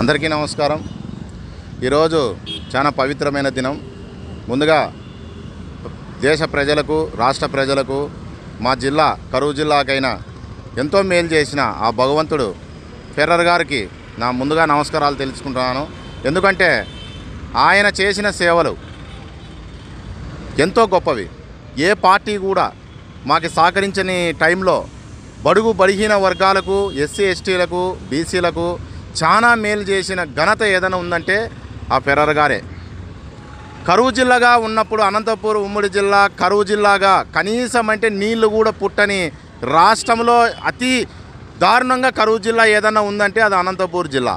అందరికీ నమస్కారం. ఈరోజు చాలా పవిత్రమైన దినం. ముందుగా దేశ ప్రజలకు రాష్ట్ర ప్రజలకు మా జిల్లా కరువు జిల్లాకైనా ఎంతో మేలు చేసిన ఆ భగవంతుడు ఫెర్రర్ గారికి నా ముందుగా నమస్కారాలు తెలుసుకుంటున్నాను. ఎందుకంటే ఆయన చేసిన సేవలు ఎంతో గొప్పవి. ఏ పార్టీ కూడా మాకు సహకరించని టైంలో బడుగు బడిహీన వర్గాలకు ఎస్సీ ఎస్టీలకు బీసీలకు చాలా మేలు చేసిన ఘనత ఏదైనా ఉందంటే ఆ ఫెర్రర్ గారే. కరువు జిల్లాగా ఉన్నప్పుడు అనంతపూర్ ఉమ్మడి జిల్లా కరువు జిల్లాగా కనీసం అంటే నీళ్ళు కూడా పుట్టని రాష్ట్రంలో అతి దారుణంగా కరువు జిల్లా ఏదైనా ఉందంటే అది అనంతపూర్ జిల్లా.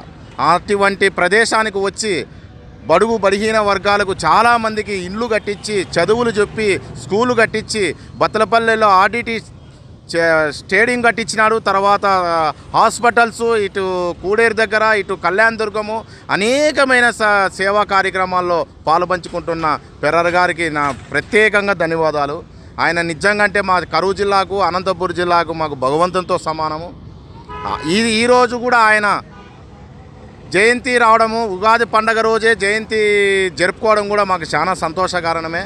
అటువంటి ప్రదేశానికి వచ్చి బడుగు బలహీన వర్గాలకు చాలామందికి ఇండ్లు కట్టించి చదువులు చెప్పి స్కూలు కట్టించి బత్తలపల్లెలో ఆర్డిటి స్టేడియం కట్టించినాడు. తర్వాత హాస్పిటల్స్ ఇటు కూడేరు దగ్గర ఇటు కళ్యాణ దుర్గము అనేకమైన సేవా కార్యక్రమాల్లో పాలుపంచుకుంటున్న పెర్రర్ గారికి నా ప్రత్యేకంగా ధన్యవాదాలు. ఆయన నిజంగా అంటే మా కరువు జిల్లాకు అనంతపూర్ జిల్లాకు మాకు భగవంతునితో సమానము. ఈ ఈరోజు కూడా ఆయన జయంతి రావడము ఉగాది పండగ రోజే జయంతి జరుపుకోవడం కూడా మాకు చాలా సంతోషకారణమే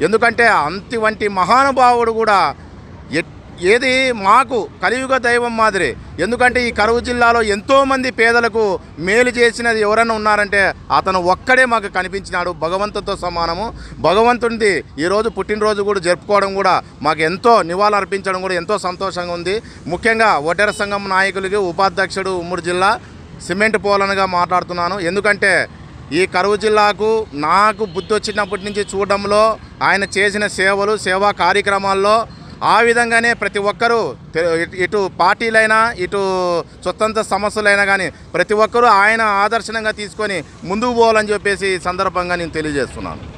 ఎందుకంటే అంతి వంటి మహానుభావుడు కూడా ఎట్- ఏది మాకు కలియుగ దైవం మాదిరి. ఎందుకంటే ఈ కరువు జిల్లాలో ఎంతోమంది పేదలకు మేలు చేసినది ఎవరైనా ఉన్నారంటే అతను ఒక్కడే మాకు కనిపించినాడు. భగవంతుతో సమానము. భగవంతుడిది ఈరోజు పుట్టినరోజు కూడా జరుపుకోవడం కూడా మాకు ఎంతో నివాళులు అర్పించడం కూడా ఎంతో సంతోషంగా ఉంది. ముఖ్యంగా ఒడ్డెర సంఘం నాయకులకి ఉపాధ్యక్షుడు ఉమ్మడి జిల్లా సిమెంట్ పోలనగా మాట్లాడుతున్నాను. ఎందుకంటే ఈ కరువు జిల్లాకు నాకు బుద్ధి వచ్చినప్పటి నుంచి చూడడంలో ఆయన చేసిన సేవలు సేవా కార్యక్రమాల్లో ఆ విధంగానే ప్రతి ఒక్కరూ ఇటు- పార్టీలైనా ఇటు స్వతంత్ర సమస్యలైనా కానీ ప్రతి ఒక్కరూ ఆయన ఆదర్శనంగా తీసుకొని ముందుకు పోవాలని చెప్పేసి సందర్భంగా నేను తెలియజేస్తున్నాను.